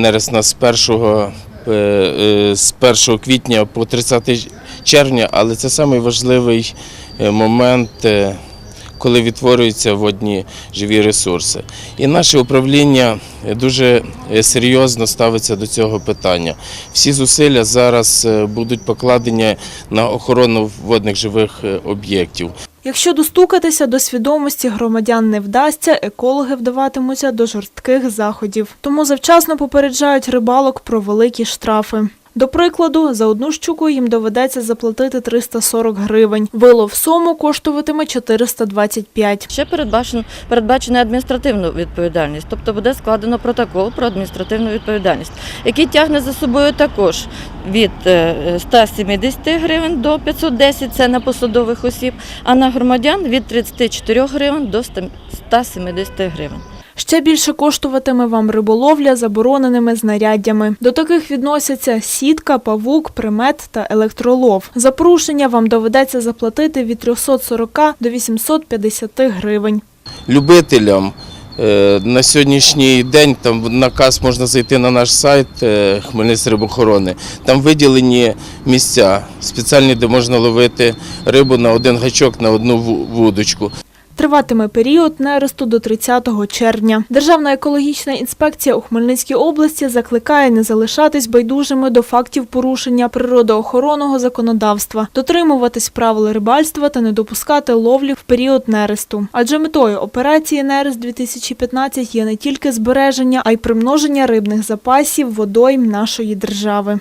нерест нас з 1, е, е, з 1 квітня по 30 червня, але це найважливіший момент, е, коли відтворюються водні живі ресурси. І наше управління дуже е, серйозно ставиться до цього питання. Всі зусилля зараз е, будуть покладені на охорону водних живих е, об'єктів. Якщо достукатися до свідомості громадян не вдасться, екологи вдаватимуться до жорстких заходів. Тому завчасно попереджають рибалок про великі штрафи. До прикладу, за одну щуку їм доведеться заплатити 340 гривень. Вилов сому коштуватиме 425. Ще передбачено передбачена адміністративна відповідальність, тобто буде складено протокол про адміністративну відповідальність, який тягне за собою також від е, 170 гривень до 510 – це на посадових осіб, а на громадян від 34 гривень до 170 гривень. Ще більше коштуватиме вам риболовля забороненими знаряддями. До таких відносяться сітка, павук, примет та електролов. За порушення вам доведеться заплатити від 340 до 850 гривень. любителям. е, На сьогоднішній день там наказ можна зайти на наш сайт е, Хмельницької рибохорони. Там виділені місця спеціальні, де можна ловити рибу на один гачок на одну вудочку. Триватиме період нересту до 30 червня. Державна екологічна інспекція у Хмельницькій області закликає не залишатись байдужими до фактів порушення природоохоронного законодавства, дотримуватись правил рибальства та не допускати ловлі в період нересту. Адже метою операції Нерест 2015 є не тільки збереження, а й примноження рибних запасів водойм нашої держави.